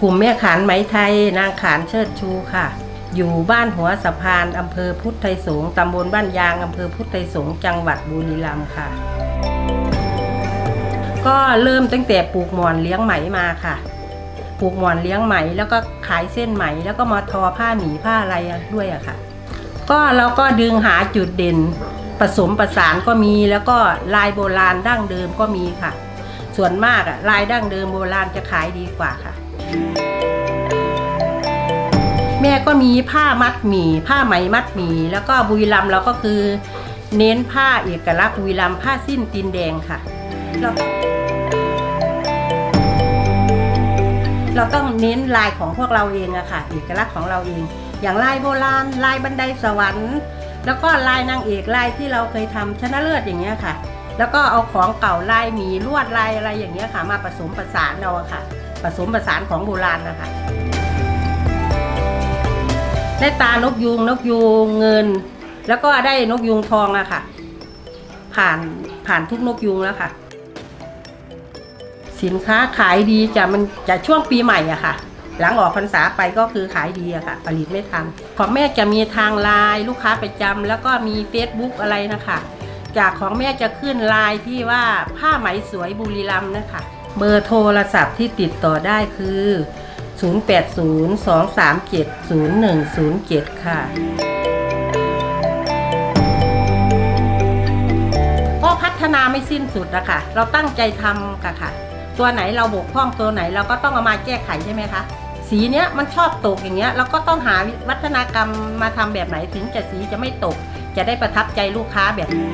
กลุ่มแม่ขานไหมไทย นางขานเชิดชูค่ะ อยู่บ้านหัวสะพานอำเภอพุทธไทยสงตำบลบ้านยางอำเภอพุทธไทยสงจังหวัดบุรีรัมย์ค่ะ ก็เริ่มตั้งแต่ปลูกหมอนเลี้ยงไหมมาค่ะปลูกหมอนเลี้ยงไหม แล้วก็ขายเส้นไหม แล้วก็มาทอผ้าหมีผ้าอะไรด้วยอะค่ะ ก็เราก็ดึงหาจุดเด่นผสมประสานก็มีแล้วก็ลายโบราณดั้งเดิมก็มีค่ะ ส่วนมากอะลายดั้งเดิมโบราณจะขายดีกว่าค่ะ แม่ก็มีผ้ามัดหมี่ ผ้าไหมมัดหมี่ แล้วก็บุรีรัมเราก็คือ เน้นผ้าเอกลักษณ์บุรีรัมผ้าสิ้นตีนแดงค่ะ เราต้องเราต้องเน้นลายของพวกเราเองอะค่ะ เอกลักษณ์ของเราเอง อย่างลายโบราณลายบันไดสวรรค์ แล้วก็ลายนางเอกลายที่เราเคยทำชนะเลิศอย่างเงี้ยค่ะ แล้วก็เอาของเก่าลายหมีลวดลายอะไรอย่างเงี้ยค่ะมาผสมผสานเอาอะค่ะ ผสมผสานของโบราณนะคะได้ตานกยูงนกยูงเงิน แล้วก็ได้นกยูงทองอะค่ะ ผ่านผ่านทุกนกยูงแล้วค่ะ สินค้าขายดีจะมันจะช่วงปีใหม่อะค่ะ หลังออกพรรษาไปก็คือขายดีอะค่ะ ผลิตไม่ทันของแม่จะมีทางไลน์ลูกค้าประจำแล้วก็มี Facebook อะไรนะคะ จากของแม่จะขึ้นไลน์ที่ว่าผ้าไหมสวยบุรีรัมย์นะคะ เบอร์โทรศัพท์ที่ติดต่อได้คือ 0802370107 ค่ะ ก็พัฒนาไม่สิ้นสุดอะคะ เราตั้งใจทำค่ะค่ะ ตัวไหนเราบกพร่องตัวไหนเราก็ต้องเอามาแก้ไขใช่ไหมคะสีเนี้ยมันชอบตกอย่างเงี้ยเราก็ต้องหาวัฒนากรรมมาทำแบบไหนถึงจะสีจะไม่ตก จะได้ประทับใจลูกค้าแบบนี้